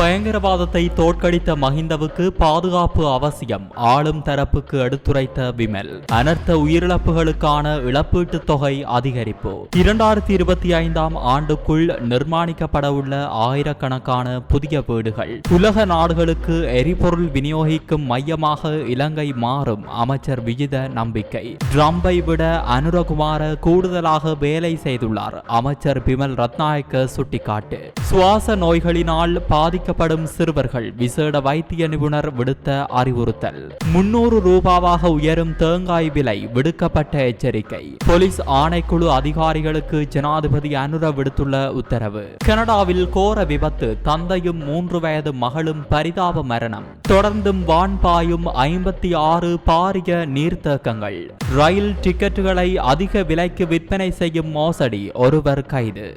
பயங்கரவாதத்தை தோற்கடித்த மஹிந்தவுக்கு பாதுகாப்பு அவசியம். ஆளும் தரப்புக்கு எடுத்துரைத்த விமல். அனர்த்த உயிரிழப்புகளுக்கான இழப்பீட்டுத் தொகை அதிகரிப்பு. இரண்டாயிரத்தி இருபத்தி ஐந்தாம் ஆண்டுக்குள் நிர்மாணிக்கப்பட உள்ள ஆயிரக்கணக்கான புதிய வீடுகள். உலக நாடுகளுக்கு எரிபொருள் விநியோகிக்கும் மையமாக இலங்கை மாறும் அமைச்சர் விஜித நம்பிக்கை. ட்ரம்பை விட அனுரகுமார கூடுதலாக வேலை செய்துள்ளார் அமைச்சர் பிமல் ரத்நாயக்க சுட்டிக்காட்டு. சுவாச நோய்களினால் பாதிக்க பாதிக்கப்படும் சிறுவர்கள் விசேட வைத்திய நிபுணர் விடுத்த அறிவுறுத்தல். முன்னூறு ரூபாவாக உயரும் தேங்காய் விலை விடுக்கப்பட்ட எச்சரிக்கை. போலீஸ் ஆணைக்குழு அதிகாரிகளுக்கு ஜனாதிபதி அனுர விடுத்துள்ள உத்தரவு. கனடாவில் கோர விபத்து தந்தையும் மூன்று வயது மகளும் பரிதாப மரணம். தொடர்ந்தும் வான் பாயும் ஐம்பத்தி ஆறு பாரிய நீர்த்தேக்கங்கள். ரயில் டிக்கெட்டுகளை அதிக விலைக்கு விற்பனை செய்யும் மோசடி ஒருவர் கைது.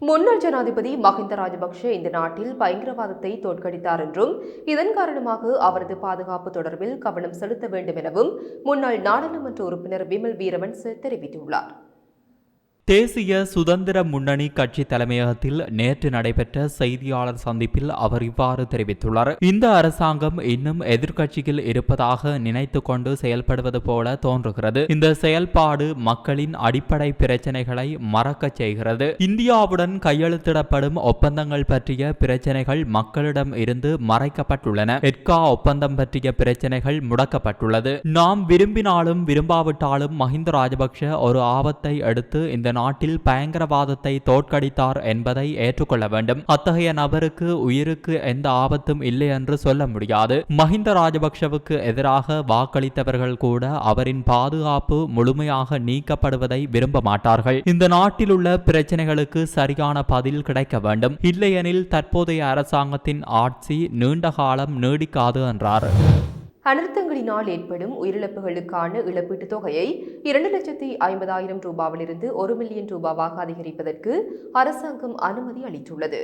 முன்னாள் ஜனாதிபதி மஹிந்த ராஜபக்ஷ இந்த நாட்டில் பயங்கரவாதத்தை தோற்கடித்தார் என்றும் இதன் காரணமாக அவரது பாதுகாப்பு தொடர்பில் கவனம் செலுத்த வேண்டும் எனவும் முன்னாள் நாடாளுமன்ற உறுப்பினர் விமல் வீரவன்ஸ் தெரிவித்துள்ளார். தேசிய சுதந்திர முன்னணி கட்சி தலைமையகத்தில் நேற்று நடைபெற்ற செய்தியாளர் சந்திப்பில் அவர் இவ்வாறு தெரிவித்துள்ளார். இந்த அரசாங்கம் இன்னும் எதிர்க்கட்சியில் இருப்பதாக நினைத்து கொண்டு செயல்படுவது போல தோன்றுகிறது. இந்த செயல்பாடு மக்களின் அடிப்படை பிரச்சனைகளை மறக்க செய்கிறது. இந்தியாவுடன் கையெழுத்திடப்படும் ஒப்பந்தங்கள் பற்றிய பிரச்சனைகள் மக்களிடம் இருந்து மறைக்கப்பட்டுள்ளன. எட்கா ஒப்பந்தம் பற்றிய பிரச்சனைகள் முடக்கப்பட்டுள்ளது. நாம் விரும்பினாலும் விரும்பாவிட்டாலும் மஹிந்த ராஜபக்ஷ ஒரு ஆபத்தை எடுத்து இந்த நாட்டில் பயங்கரவாதத்தை தோற்கடித்தார் என்பதை ஏற்றுக்கொள்ள வேண்டும். அத்தகைய நபருக்கு உயிருக்கு எந்த ஆபத்தும் இல்லை என்று சொல்ல முடியாது. மஹிந்த ராஜபக்ஷவுக்கு எதிராக வாக்களித்தவர்கள் கூட அவரின் பாதுகாப்பு முழுமையாக நீக்கப்படுவதை விரும்ப மாட்டார்கள். இந்த நாட்டில் உள்ள பிரச்சனைகளுக்கு சரியான பதில் கிடைக்க வேண்டும். இல்லையெனில் தற்போதைய அரசாங்கத்தின் ஆட்சி நீண்ட காலம் நீடிக்காது என்றார். அனர்த்தங்களினால் ஏற்படும் உயிரிழப்புகளுக்கான இழப்பீட்டுத் தொகையை இரண்டு லட்சத்தி ஐம்பதாயிரம் ரூபாவிலிருந்து ஒரு மில்லியன் ரூபாவாக அதிகரிப்பதற்கு அரசாங்கம் அனுமதி அளித்துள்ளது.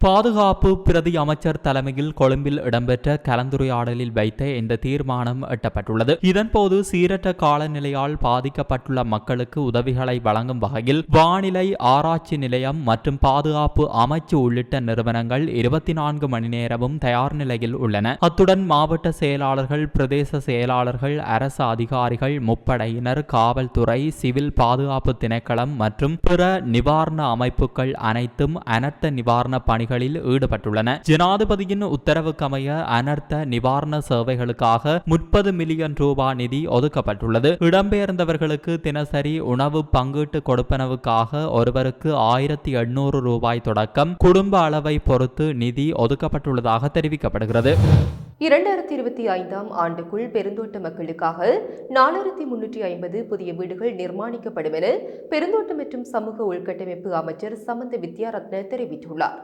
பாதுகாப்பு பிரதி அமைச்சர் தலைமையில் கொழும்பில் இடம்பெற்ற கலந்துரையாடலில் வைத்த இந்த தீர்மானம் எட்டப்பட்டுள்ளது. இதன்போது சீரற்ற காலநிலையால் பாதிக்கப்பட்டுள்ள மக்களுக்கு உதவிகளை வழங்கும் வகையில் வானிலை ஆராய்ச்சி நிலையம் மற்றும் பாதுகாப்பு அமைச்சு உள்ளிட்ட நிறுவனங்கள் இருபத்தி நான்கு மணி நேரமும் தயார் நிலையில் உள்ளன. அத்துடன் மாவட்ட செயலாளர்கள் பிரதேச செயலாளர்கள் அரசு அதிகாரிகள் முப்படையினர் காவல்துறை சிவில் பாதுகாப்பு திணைக்களம் மற்றும் பிற நிவாரண அமைப்புகள் அனைத்தும் அனர்த்த நிவாரண பணி பணிகளில் ஈடுபட்டுள்ளன. ஜனாதிபதியின் உத்தரவுக்கமைய அனர்த்த நிவாரண சேவைகளுக்காக முப்பது மில்லியன் ரூபாய் நிதி ஒதுக்கப்பட்டுள்ளது. இடம்பெயர்ந்தவர்களுக்கு தினசரி உணவு பங்கீட்டு கொடுப்பனவுக்காக ஒருவருக்கு ஆயிரத்தி எண்ணூறு ரூபாய் தொடக்கம். குடும்ப அளவை பொறுத்து நிதி ஒதுக்கப்பட்டுள்ளதாக தெரிவிக்கப்படுகிறது. இரண்டாயிரத்தி இருபத்தி ஐந்தாம் ஆண்டுக்குள் பெருந்தோட்ட மக்களுக்காக நாலாயிரத்தி முன்னூற்றி ஐம்பது புதிய வீடுகள் நிர்மாணிக்கப்படும் என பெருந்தோட்ட மற்றும் சமூக உள்கட்டமைப்பு அமைச்சர் சமந்த வித்யாரத்ன தெரிவித்துள்ளார்.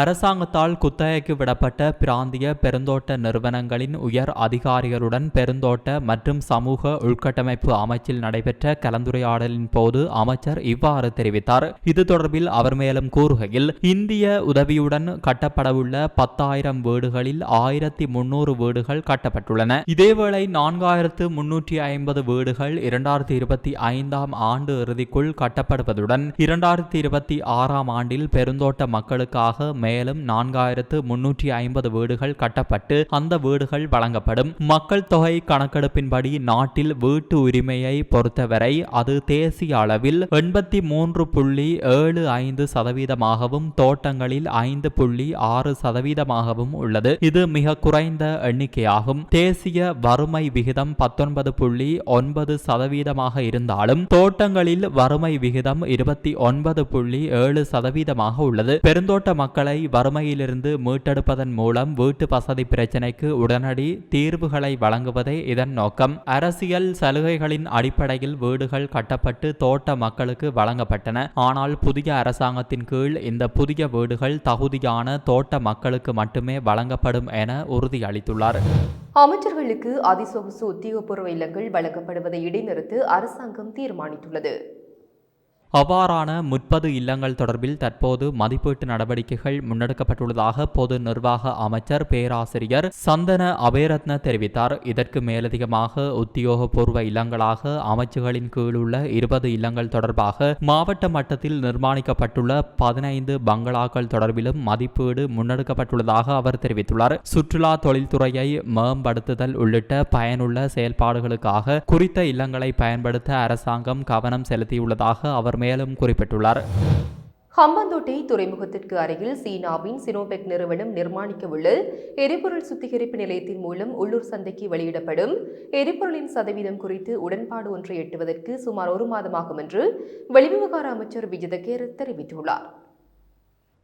அரசாங்கத்தால் குத்தகைக்கு விடப்பட்ட பிராந்திய பெருந்தோட்ட நிறுவனங்களின் உயர் அதிகாரிகளுடன் பெருந்தோட்ட மற்றும் சமூக உள்கட்டமைப்பு அமைச்சில் நடைபெற்ற கலந்துரையாடலின் போது அமைச்சர் இவ்வாறு தெரிவித்தார். இது தொடர்பில் அவர் மேலும் கூறுகையில் இந்திய உதவியுடன் கட்டப்படவுள்ள பத்தாயிரம் வீடுகளில் ஆயிரத்தி முன்னூறு வீடுகள் கட்டப்பட்டுள்ளன. இதேவேளை நான்காயிரத்து முன்னூற்றி ஐம்பது வீடுகள் இரண்டாயிரத்தி இருபத்தி ஐந்தாம் ஆண்டு இறுதிக்குள் கட்டப்படுவதுடன் இரண்டாயிரத்தி இருபத்தி ஆறாம் ஆண்டில் பெருந்தோட்ட மக்களுக்காக மேலும் நான்காயிரத்து முன்னூற்றி ஐம்பது வீடுகள் கட்டப்பட்டு அந்த வீடுகள் வழங்கப்படும். மக்கள் தொகை கணக்கெடுப்பின்படி நாட்டில் வீட்டு உரிமையை பொறுத்தவரை அது தேசிய அளவில் எண்பத்தி மூன்று புள்ளி ஏழு ஐந்து சதவீதமாகவும் தோட்டங்களில் ஐந்து புள்ளி ஆறு சதவீதமாகவும் உள்ளது. இது மிக குறைந்த எண்ணிக்கையாகும். தேசிய வறுமை விகிதம் பத்தொன்பது புள்ளி ஒன்பது சதவீதமாக இருந்தாலும் தோட்டங்களில் வறுமை விகிதம் இருபத்தி ஒன்பது புள்ளி ஏழு சதவீதமாக உள்ளது. பெருந்தோட்ட மக்களை மக்களை வறுமையிலிருந்து மீட்டெடுப்பதன் மூலம் வீட்டு வசதி பிரச்சினைக்கு உடனடி தீர்வுகளை வழங்குவதே இதன் நோக்கம். அரசியல் சலுகைகளின் அடிப்படையில் வீடுகள் கட்டப்பட்டு தோட்ட மக்களுக்கு வழங்கப்பட்டன. ஆனால் புதிய அரசாங்கத்தின் கீழ் இந்த புதிய வீடுகள் தகுதியான தோட்ட மக்களுக்கு மட்டுமே வழங்கப்படும் என உறுதியளித்துள்ளார். அமைச்சர்களுக்கு அதிசொகுசு உத்தியோகபூர்வ இல்லங்கள் வழங்கப்படுவதை இடைநிறுத்த அரசாங்கம் தீர்மானித்துள்ளது. அவ்வாறான முப்பது இல்லங்கள் தொடர்பில் தற்போது மதிப்பீட்டு நடவடிக்கைகள் முன்னெடுக்கப்பட்டுள்ளதாக பொது நிர்வாக அமைச்சர் பேராசிரியர் சந்தன அபேரத்ன தெரிவித்தார். இதற்கு மேலதிகமாக உத்தியோகபூர்வ இல்லங்களாக அமைச்சுகளின் கீழ் உள்ள இருபது இல்லங்கள் தொடர்பாக மாவட்ட மட்டத்தில் நிர்மாணிக்கப்பட்டுள்ள பதினைந்து பங்களாக்கள் தொடர்பிலும் மதிப்பீடு முன்னெடுக்கப்பட்டுள்ளதாக அவர் தெரிவித்துள்ளார். சுற்றுலா தொழில்துறையை மேம்படுத்துதல் உள்ளிட்ட பயனுள்ள செயல்பாடுகளுக்காக குறித்த இல்லங்களை பயன்படுத்த அரசாங்கம் கவனம் செலுத்தியுள்ளதாக அவர் மேலும் குறிப்பிட்டுள்ளார். ஹம்பாந்தோட்டை துறைமுகத்திற்கு அருகில் சீனாவின் சினோபெக் நிறுவனம் நிர்மாணிக்கவுள்ள எரிபொருள் சுத்திகரிப்பு நிலையத்தின் மூலம் உள்ளூர் சந்தைக்கு வெளியிடப்படும் எரிபொருளின் சதவீதம் குறித்து உடன்பாடு ஒன்றை எட்டுவதற்கு சுமார் ஒரு மாதமாகும் என்று வெளிவிவகார அமைச்சர் விஜதகேர் தெரிவித்துள்ளார்.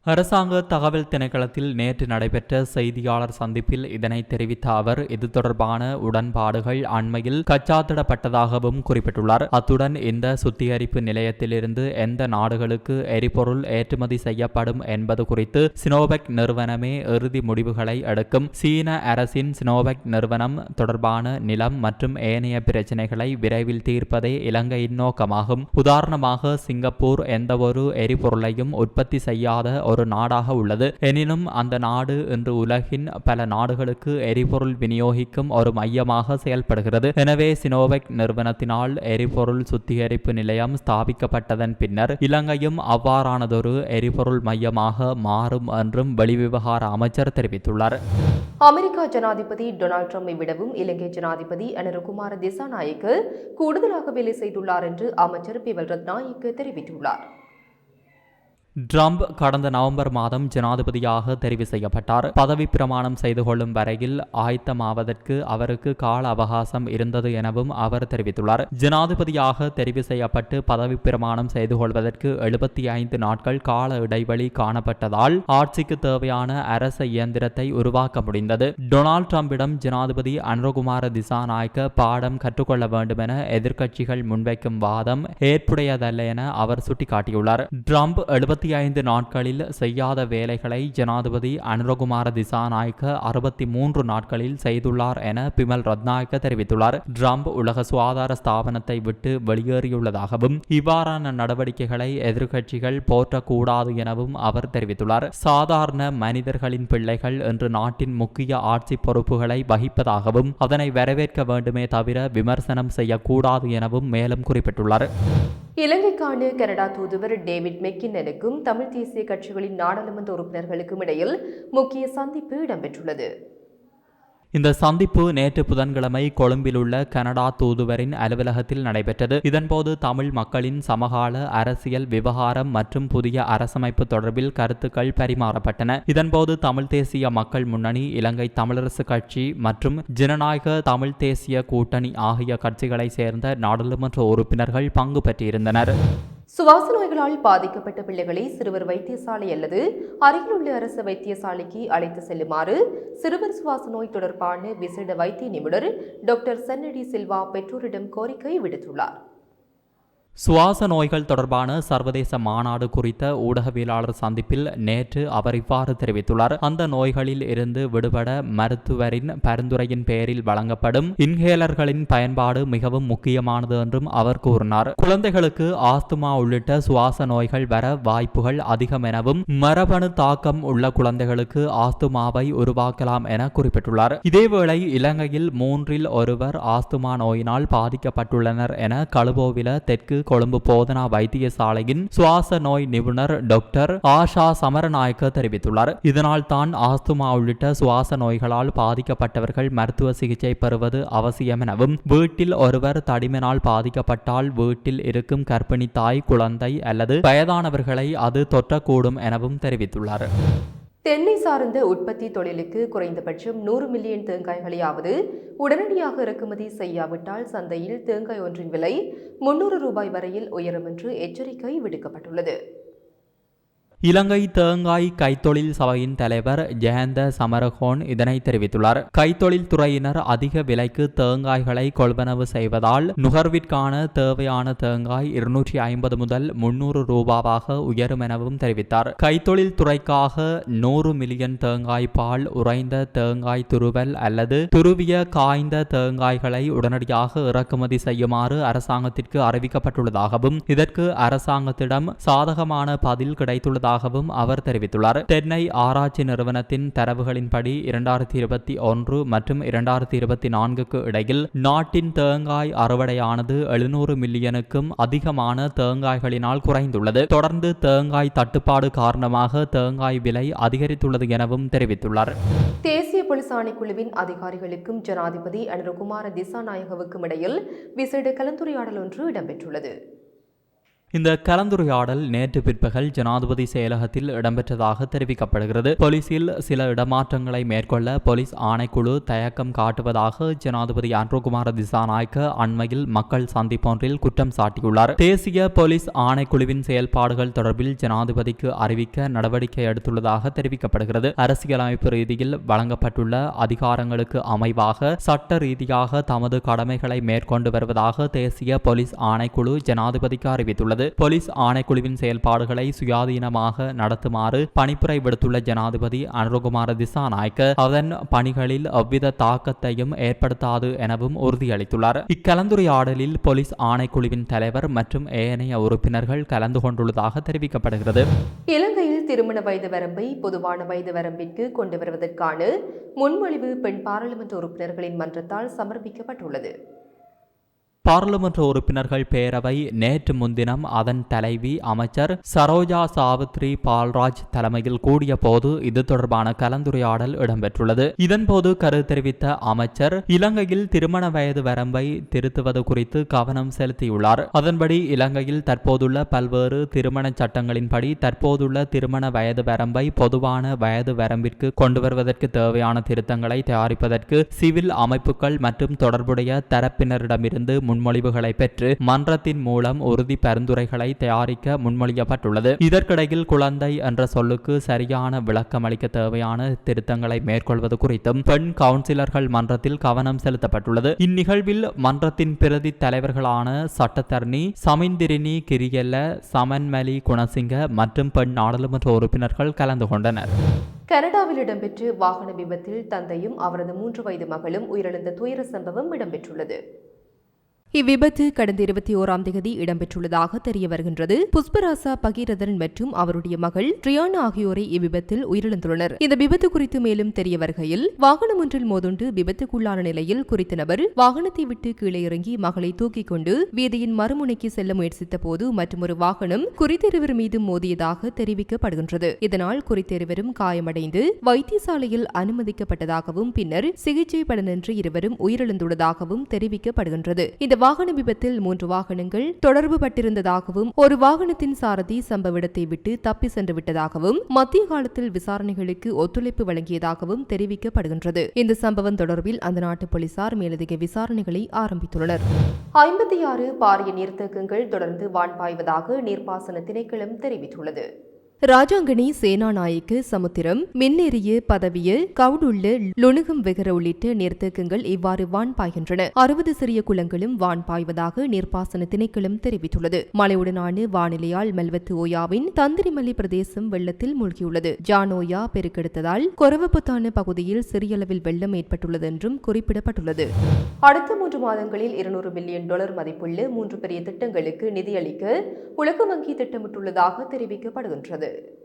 அரசாங்க தகவல் திணைக்களத்தில் நேற்று நடைபெற்ற செய்தியாளர் சந்திப்பில் இதனை தெரிவித்த அவர் இது தொடர்பான உடன்பாடுகள் அண்மையில் கச்சாத்திடப்பட்டதாகவும் குறிப்பிட்டுள்ளார். அத்துடன் இந்த சுத்திகரிப்பு நிலையத்திலிருந்து எந்த நாடுகளுக்கு எரிபொருள் ஏற்றுமதி செய்யப்படும் என்பது குறித்து சினோபெக் நிறுவனமே இறுதி முடிவுகளை எடுக்கும். சீன அரசின் சினோபெக் நிறுவனம் தொடர்பான நிலம் மற்றும் ஏனைய பிரச்சினைகளை விரைவில் தீர்ப்பதே இலங்கையின் நோக்கமாகும். உதாரணமாக சிங்கப்பூர் எந்தவொரு எரிபொருளையும் உற்பத்தி செய்யாத ஒரு நாடாக உள்ளது. எனினும் அந்த நாடு இன்று உலகின் பல நாடுகளுக்கு எரிபொருள் விநியோகிக்கும் ஒரு மையமாக செயல்படுகிறது. எனவே சினோவெக் நிறுவனத்தினால் எரிபொருள் சுத்திகரிப்பு நிலையம் ஸ்தாபிக்கப்பட்டதன் பின்னர் இலங்கையும் அவ்வாறானதொரு எரிபொருள் மையமாக மாறும் என்றும் வெளிவிவகார அமைச்சர் தெரிவித்துள்ளார். அமெரிக்கா ஜனாதிபதி டொனால்ட் ட்ரம்பை விடவும் இலங்கை ஜனாதிபதி அனுரகுமார திசாநாயக்கு கூடுதலாக வேலை செய்துள்ளார் என்று அமைச்சர் பிவல் ரத்நாயக்கு தெரிவித்துள்ளார். ட்ரம்ப் கடந்த நவம்பர் மாதம் ஜனாதிபதியாக தெரிவு செய்யப்பட்டார். பதவி பிரமாணம் செய்து கொள்ளும் வரையில் ஆயத்தமாவதற்கு அவருக்கு கால அவகாசம் இருந்தது எனவும் அவர் தெரிவித்துள்ளார். ஜனாதிபதியாக தெரிவு செய்யப்பட்டு பதவி பிரமாணம் செய்து கொள்வதற்கு எழுபத்தி ஐந்து நாட்கள் கால இடைவெளி காணப்பட்டதால் ஆட்சிக்கு தேவையான அரச இயந்திரத்தை உருவாக்க முடிந்தது. டொனால்ட் ட்ரம்பிடம் ஜனாதிபதி அனுரகுமார திசாநாயக்க பாடம் கற்றுக்கொள்ள வேண்டும் என எதிர்க்கட்சிகள் முன்வைக்கும் வாதம் ஏற்புடையதல்ல என அவர் சுட்டிக்காட்டியுள்ளார். ட்ரம்ப் எழுபத்தி ஐந்து நாட்களில் செய்யாத வேலைகளை ஜனாதிபதி அனுரகுமார திசாநாயக்க அறுபத்தி மூன்று நாட்களில் செய்துள்ளார் என பிமல் ரத்நாயக்க தெரிவித்துள்ளார். ட்ரம்ப் உலக சுகாதார ஸ்தாபனத்தை விட்டு வெளியேறியுள்ளதாகவும் இவ்வாறான நடவடிக்கைகளை எதிர்க்கட்சிகள் போற்றக்கூடாது எனவும் அவர் தெரிவித்துள்ளார். சாதாரண மனிதர்களின் பிள்ளைகள் என்று நாட்டின் முக்கிய ஆட்சி பொறுப்புகளை வகிப்பதாகவும் அதனை வரவேற்க வேண்டுமே தவிர விமர்சனம் செய்யக்கூடாது எனவும் மேலும் குறிப்பிட்டுள்ளார். இலங்கைக்கான கனடா தூதுவர் டேவிட் மெக்கின்னனுக்கும் தமிழ் தேசிய கட்சிகளின் நாடாளுமன்ற உறுப்பினர்களுக்கும் இடையில் முக்கிய சந்திப்பு இடம்பெற்றுள்ளது. இந்த சந்திப்பு நேற்று புதன்கிழமை கொழும்பில் உள்ள கனடா தூதுவரின் அலுவலகத்தில் நடைபெற்றது. இதன்போது தமிழ் மக்களின் சமகால அரசியல் விவகாரம் மற்றும் புதிய அரசமைப்பு தொடர்பில் கருத்துக்கள் பரிமாறப்பட்டன. இதன்போது தமிழ் தேசிய மக்கள் முன்னணி இலங்கை தமிழரசு கட்சி மற்றும் ஜனநாயக தமிழ் தேசிய கூட்டணி ஆகிய கட்சிகளை சேர்ந்த நாடாளுமன்ற உறுப்பினர்கள் பங்கு பெற்றிருந்தனர். சுவாச நோய்களால் பாதிக்கப்பட்ட பிள்ளைகளை சிறுவர் வைத்தியசாலை அல்லது அருகிலுள்ள அரசு வைத்தியசாலைக்கு அழைத்து செல்லுமாறு சிறுவர் சுவாச நோய் தொடர்பான விசேட வைத்திய நிபுணர் டாக்டர் சன்னடி சில்வா பெற்றோரிடம் கோரிக்கை விடுத்துள்ளார். சுவாச நோய்கள் தொடர்பான சர்வதேச மாநாடு குறித்த ஊடகவியலாளர் சந்திப்பில் நேற்று அவர் இவ்வாறு தெரிவித்துள்ளார். அந்த நோய்களில் இருந்து விடுபட மருத்துவரின் பரிந்துரையின் பெயரில் வழங்கப்படும் இன்ஹேலர்களின் பயன்பாடு மிகவும் முக்கியமானது என்றும் அவர் கூறினார். குழந்தைகளுக்கு ஆஸ்துமா உள்ளிட்ட சுவாச நோய்கள் வர வாய்ப்புகள் அதிகம் எனவும் மரபணு தாக்கம் உள்ள குழந்தைகளுக்கு ஆஸ்துமாவை உருவாக்கலாம் என குறிப்பிட்டுள்ளார். இதேவேளை இலங்கையில் மூன்றில் ஒருவர் ஆஸ்துமா நோயினால் பாதிக்கப்பட்டுள்ளனர் என கழுவோவில தெற்கு கொழும்பு போதனா வைத்தியசாலையின் சுவாச நோய் நிபுணர் டாக்டர் ஆஷா சமரநாயக்க தெரிவித்துள்ளார். இதனால் தான் ஆஸ்துமா உள்ளிட்ட சுவாச நோய்களால் பாதிக்கப்பட்டவர்கள் மருத்துவ சிகிச்சை பெறுவது அவசியம் எனவும் வீட்டில் ஒருவர் தடிமனால் பாதிக்கப்பட்டால் வீட்டில் இருக்கும் கர்ப்பிணி தாய் குழந்தை அல்லது வயதானவர்களை அது தொற்றக்கூடும் எனவும் தெரிவித்துள்ளார். தென்னை சார்ந்த உற்பத்தி தொழிலுக்கு குறைந்தபட்சம் நூறு மில்லியன் தேங்காய்களையாவது உடனடியாக இறக்குமதி செய்யாவிட்டால் சந்தையில் தேங்காய் ஒன்றின் விலை முன்னூறு ரூபாய் வரையில் உயரும் என்று எச்சரிக்கை விடுக்கப்பட்டுள்ளது. இலங்கை தேங்காய் கைத்தொழில் சபையின் தலைவர் ஜெயந்த சமரகோன் இதனை தெரிவித்துள்ளார். கைத்தொழில் துறையினர் அதிக விலைக்கு தேங்காய்களை கொள்வனவு செய்வதால் நுகர்விற்கான தேவையான தேங்காய் இருநூற்றி ஐம்பது முதல் முன்னூறு ரூபாவாக உயரும் எனவும் தெரிவித்தார். கைத்தொழில் துறைக்காக நூறு மில்லியன் தேங்காய் பால் உறைந்த தேங்காய் துருவல் அல்லது துருவிய காய்ந்த தேங்காய்களை உடனடியாக இறக்குமதி செய்யுமாறு அரசாங்கத்திற்கு அறிவிக்கப்பட்டுள்ளதாகவும் இதற்கு அரசாங்கத்திடம் சாதகமான பதில் கிடைத்துள்ளதாக கிடைத்துள்ளதாகவும் அவர் தெரிவித்துள்ளார். தென்னை ஆராய்ச்சி நிறுவனத்தின் தரவுகளின்படி இரண்டாயிரத்தி இருபத்தி ஒன்று மற்றும் இரண்டாயிரத்தி இருபத்தி நான்குக்கு இடையில் நாட்டின் தேங்காய் அறுவடையானது எழுநூறு மில்லியனுக்கும் அதிகமான தேங்காய்களினால் குறைந்துள்ளது. தொடர்ந்து தேங்காய் தட்டுப்பாடு காரணமாக தேங்காய் விலை அதிகரித்துள்ளது எனவும் தெரிவித்துள்ளார். தேசிய போலீஸ் ஆணைக்குழுவின் அதிகாரிகளுக்கும் ஜனாதிபதி அனுரகுமார திசாநாயகவுக்கும் இடையில் விசேட கலந்துரையாடல் ஒன்று இடம்பெற்றுள்ளது. இந்த கலந்துரையாடல் நேற்று பிற்பகல் ஜனாதிபதி செயலகத்தில் இடம்பெற்றதாக தெரிவிக்கப்படுகிறது. போலீசில் சில இடமாற்றங்களை மேற்கொள்ள போலீஸ் ஆணைக்குழு தயக்கம் காட்டுவதாக ஜனாதிபதி அன்ருகுமார திசாநாயக்க அண்மையில் மக்கள் சந்திப்பொன்றில் குற்றம் சாட்டியுள்ளார். தேசிய போலீஸ் ஆணைக்குழுவின் செயல்பாடுகள் தொடர்பில் ஜனாதிபதிக்கு அறிவிக்க நடவடிக்கை எடுத்துள்ளதாக தெரிவிக்கப்படுகிறது. அரசியலமைப்பு ரீதியில் வழங்கப்பட்டுள்ள அதிகாரங்களுக்கு அமைவாக சட்ட ரீதியாக தமது கடமைகளை மேற்கொண்டு வருவதாக தேசிய போலீஸ் ஆணைக்குழு ஜனாதிபதிக்கு அறிவித்துள்ளது. போலீஸ் ஆணைக்குழுவின் செயல்பாடுகளை சுயாதீனமாக நடத்துமாறு பணிப்புரை விடுத்துள்ள ஜனாதிபதி அனுரகுமார திசாநாயக்க அதன் பணிகளில் எவ்வித தாக்கத்தையும் ஏற்படுத்தாது எனவும் உறுதியளித்துள்ளார். இக்கலந்துரையாடலில் போலீஸ் ஆணைக்குழுவின் தலைவர் மற்றும் ஏனைய உறுப்பினர்கள் கலந்து கொண்டுள்ளதாக தெரிவிக்கப்படுகிறது. இலங்கையில் திருமண வயது வரம்பை பொதுவான வயது வரம்பிற்கு கொண்டு வருவதற்கான முன்மொழிவு பெண் பாராளுமன்ற உறுப்பினர்களின் மன்றத்தால் சமர்ப்பிக்கப்பட்டுள்ளது. பாராளுமன்ற உறுப்பினர்கள் பேரவை நேற்று முன்தினம் அதன் தலைவி அமைச்சர் சரோஜா சாவித்ரி பால்ராஜ் தலைமையில் கூடிய போது இது தொடர்பான கலந்துரையாடல் இடம்பெற்றுள்ளது. இதன்போது கருத்து தெரிவித்த அமைச்சர் இலங்கையில் திருமண வயது வரம்பை திருத்துவது குறித்து கவனம் செலுத்தியுள்ளார். அதன்படி இலங்கையில் தற்போதுள்ள பல்வேறு திருமண சட்டங்களின்படி தற்போதுள்ள திருமண வயது வரம்பை பொதுவான வயது வரம்பிற்கு கொண்டு வருவதற்கு தேவையான திருத்தங்களை தயாரிப்பதற்கு சிவில் அமைப்புகள் மற்றும் தொடர்புடைய தரப்பினரிடமிருந்து முன்மொழிவுகளை பெற்று மன்றத்தின் மூலம் உறுதி பரிந்துரைகளை தயாரிக்க முன்மொழியப்பட்டுள்ளது. இதற்கிடையில் குழந்தை என்ற சொல்லுக்கு சரியான விளக்கம் அளிக்க தேவையான திருத்தங்களை மேற்கொள்வது குறித்தும் பெண் கவுன்சிலர்கள் மன்றத்தில் கவனம் செலுத்தப்பட்டுள்ளது. இந்நிகழ்வில் மன்றத்தின் பிரதி தலைவர்களான சட்டத்தரணி சமிந்திரினி கிரியல்ல சமன்மலி குணசிங்க மற்றும் பெண் நாடாளுமன்ற உறுப்பினர்கள் கலந்து கொண்டனர். கனடாவில் இடம்பெற்ற வாகன விபத்தில் தந்தையும் அவரது மூன்று வயது மகளும் உயிரிழந்த துயர சம்பவம் இடம்பெற்றுள்ளது. இவ்விபத்து கடந்த இருபத்தி ஓராம் தேதி இடம்பெற்றுள்ளதாக தெரிய வருகின்றது புஷ்பராசா பகீரதன் மற்றும் அவருடைய மகள் ட்ரியானா ஆகியோரை இவ்விபத்தில் உயிரிழந்துள்ளனர். இந்த விபத்து குறித்து மேலும் தெரிய வருகையில் வாகனம் ஒன்றில் மோதுண்டு விபத்துக்குள்ளான நிலையில் குறித்த நபர் வாகனத்தை விட்டு கீழே இறங்கி மகளை தூக்கிக் கொண்டு வீதியின் மறுமுனைக்கு செல்ல முயற்சித்த போது மற்றொரு வாகனம் குறித்தெருவர் மீது மோதியதாக தெரிவிக்கப்படுகின்றது. இதனால் குறித்தெருவரும் காயமடைந்து வைத்தியசாலையில் அனுமதிக்கப்பட்டதாகவும் பின்னர் சிகிச்சை பலனின்றி இருவரும் உயிரிழந்துள்ளதாகவும் தெரிவிக்கப்படுகின்றது. இந்த வாகன விபத்தில் மூன்று வாகனங்கள் தொடர்பு பட்டிருந்ததாகவும் ஒரு வாகனத்தின் சாரதி சம்பவ இடத்தை விட்டு தப்பி சென்று விட்டதாகவும் மத்திய காலத்தில் விசாரணைகளுக்கு ஒத்துழைப்பு வழங்கியதாகவும் தெரிவிக்கப்படுகின்றது. இந்த சம்பவம் தொடர்பில் அந்த நாட்டு போலீசார் மேலதிக விசாரணைகளை ஆரம்பித்துள்ளனர். ஐம்பத்தி ஆறு பாரிய நீர்த்தேக்கங்கள் தொடர்ந்து வான் பாய்வதாக நீர்ப்பாசன திணைக்களம் தெரிவித்துள்ளது. ராஜாங்கனி சேனாநாயக்கு சமுத்திரம் மின்னேறிய பதவிய கவுடுள்ள லுணுகம் வெகர உள்ளிட்ட நீர்த்தேக்கங்கள் இவ்வாறு வான் பாய்கின்றன அறுபது சிறிய குளங்களும் வான் பாய்வதாக நீர்ப்பாசன திணைக்களம் தெரிவித்துள்ளது. மழையுடனான வானிலையால் மெல்வத்து ஓயாவின் தந்திரிமல்லி பிரதேசம் வெள்ளத்தில் மூழ்கியுள்ளது. ஜானோயா பெருக்கெடுத்ததால் கொரவப்புத்தான பகுதியில் சிறிய அளவில் வெள்ளம் ஏற்பட்டுள்ளது என்றும் குறிப்பிடப்பட்டுள்ளது. அடுத்த மூன்று மாதங்களில் இருநூறு பில்லியன் டாலர் மதிப்புள்ள மூன்று பெரிய திட்டங்களுக்கு நிதியளிக்க உலக வங்கி திட்டமிட்டுள்ளதாக தெரிவிக்கப்படுகின்றது. the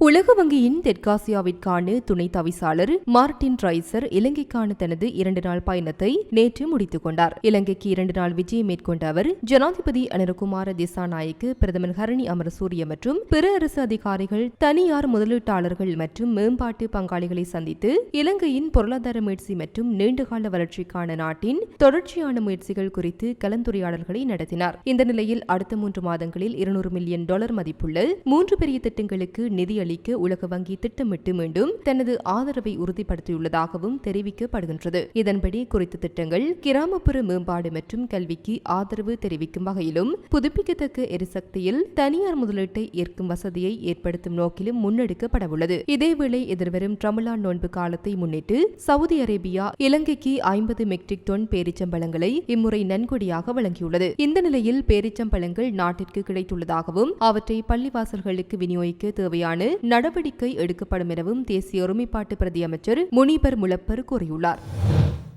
உலக வங்கியின் தெற்காசியாவிற்கான துணை தவிசாளர் மார்டின் ரைசர் இலங்கைக்கான தனது இரண்டு நாள் பயணத்தை நேற்று முடித்துக் கொண்டார். இலங்கைக்கு இரண்டு நாள் விஜயம் மேற்கொண்ட அவர் ஜனாதிபதி அனரகுமார திசாநாயக்கு பிரதமர் ஹரணி அமரசூரிய மற்றும் பிற அரசு அதிகாரிகள் தனியார் முதலீட்டாளர்கள் மற்றும் மேம்பாட்டு பங்காளிகளை சந்தித்து இலங்கையின் பொருளாதார முயற்சி மற்றும் நீண்டகால வளர்ச்சிக்கான நாட்டின் தொடர்ச்சியான முயற்சிகள் குறித்து கலந்துரையாடல்களை நடத்தினார். இந்த நிலையில் அடுத்த மூன்று மாதங்களில் இருநூறு மில்லியன் டாலர் மதிப்புள்ள மூன்று பெரிய திட்டங்களுக்கு நிதி அளிக்க உலக வங்கி திட்டமிட்டு மீண்டும் தனது ஆதரவை உறுதிப்படுத்தியுள்ளதாகவும் தெரிவிக்கப்படுகின்றது. இதன்படி குறித்த திட்டங்கள் கிராமப்புற மேம்பாடு மற்றும் கல்விக்கு ஆதரவு தெரிவிக்கும் வகையிலும் புதுப்பிக்கத்தக்க எரிசக்தியில் தனியார் முதலீட்டை ஏற்கும் வசதியை ஏற்படுத்தும் நோக்கிலும் முன்னெடுக்கப்படவுள்ளது. இதேவேளை எதிர்வரும் ரமலான் நோன்பு காலத்தை முன்னிட்டு சவுதி அரேபியா இலங்கைக்கு ஐம்பது மெட்ரிக் டன் பேரிச்சம்பழங்களை இம்முறை நன்கொடியாக வழங்கியுள்ளது. இந்த நிலையில் பேரிச்சம்பழங்கள் நாட்டிற்கு கிடைத்துள்ளதாகவும் அவற்றை பள்ளிவாசல்களுக்கு விநியோகிக்க தேவையான நடவடிக்கை எடுக்கப்படும் எனவும் தேசிய ஒருமைப்பாட்டு பிரதி அமைச்சர் முனிபர் முலப்பர் கூறியுள்ளார்.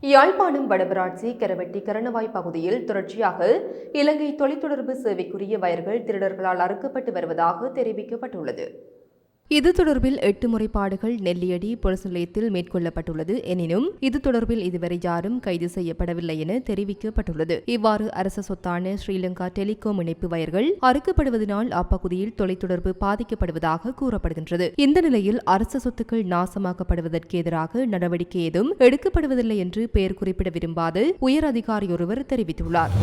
யாழ்ப்பாணம் வடபராட்சி கரவெட்டி கரணவாய் பகுதியில் தொடர்ச்சியாக இலங்கை தொலைத்தொடர்பு சேவைக்குரிய வயர்கள் திருடர்களால் அறுக்கப்பட்டு வருவதாக தெரிவிக்கப்பட்டுள்ளது. இது தொடர்பில் எட்டு முறைப்பாடுகள் நெல்லியடி பொலிஸ் நிலையத்தில் மேற்கொள்ளப்பட்டுள்ளது. எனினும் இது தொடர்பில் இதுவரை யாரும் கைது செய்யப்படவில்லை என தெரிவிக்கப்பட்டுள்ளது. இவ்வாறு அரச சொத்தான ஸ்ரீலங்கா டெலிகாம் இணைப்பு வயர்கள் அறுக்கப்படுவதனால் அப்பகுதியில் தொலைத்தொடர்பு பாதிக்கப்படுவதாக கூறப்படுகின்றது. இந்த நிலையில் அரச சொத்துக்கள் நாசமாக்கப்படுவதற்கு எதிராக நடவடிக்கை ஏதும் எடுக்கப்படுவதில்லை என்று பெயர் குறிப்பிட விரும்பாது உயர் அதிகாரியொருவர் தெரிவித்துள்ளார்.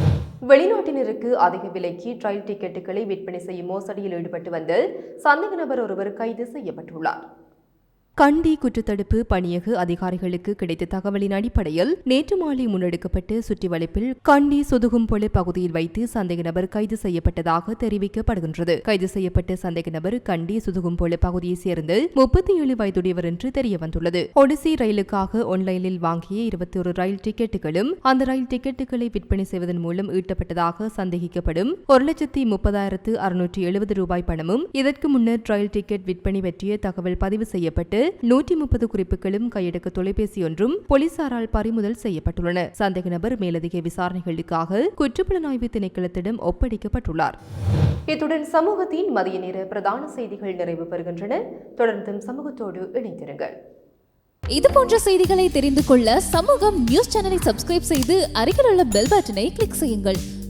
வெளிநாட்டினருக்கு அதிக விலைக்கு ரயில் டிக்கெட்டுகளை விற்பனை செய்யும் மோசடியில் ஈடுபட்டு வந்த சந்தேக நபர் ஒருவர் கைது செய்யப்பட்டுள்ளார். கண்டி குற்றத்தடுப்பு பணியக அதிகாரிகளுக்கு கிடைத்த தகவலின் அடிப்படையில் நேற்று மாலை முன்னெடுக்கப்பட்டு சுற்றிவளைப்பில் கண்டி சொதுகும்பொலை பகுதியில் வைத்து சந்தேக நபர் கைது செய்யப்பட்டதாக தெரிவிக்கப்படுகின்றது. கைது செய்யப்பட்ட சந்தேக நபர் கண்டி சுதுகும்பொலை பகுதியைச் சேர்ந்து முப்பத்தி ஏழு வயதுடையவர் என்று தெரியவந்துள்ளது. ஒடிசி ரயிலுக்காக ஆன்லைனில் வாங்கிய இருபத்தி ஒரு ரயில் டிக்கெட்டுகளும் அந்த ரயில் டிக்கெட்டுகளை விற்பனை செய்வதன் மூலம் ஈட்டப்பட்டதாக சந்தேகிக்கப்படும் ஒரு லட்சத்தி முப்பதாயிரத்து அறுநூற்றி எழுபது ரூபாய் பணமும் இதற்கு முன்னர் ரயில் டிக்கெட் விற்பனை பற்றிய தகவல் பதிவு செய்யப்பட்டு நூற்றி முப்பது குறிப்புகளும் கையடக்க தொலைபேசி ஒன்றும் போலீசாரால் பறிமுதல் செய்யப்பட்டுள்ளன. சந்தேக நபர் மேலதிக விசாரணைகளுக்காக குற்றப்புலனாய்வு திணைக்களத்திடம் ஒப்படைக்கப்பட்டுள்ளார். இத்துடன் சமூகத்தின் மதிய நேர பிரதான செய்திகள் நிறைவு பெறுகின்றன. தொடர்ந்தும் சமூகத்தோடு இணைந்திருங்கள். இது போன்ற செய்திகளை தெரிந்து கொள்ள சமூகம் நியூஸ் சேனலை சப்ஸ்கிரைப் செய்து அருகில் உள்ள பெல் பட்டனை கிளிக் செய்யுங்கள்.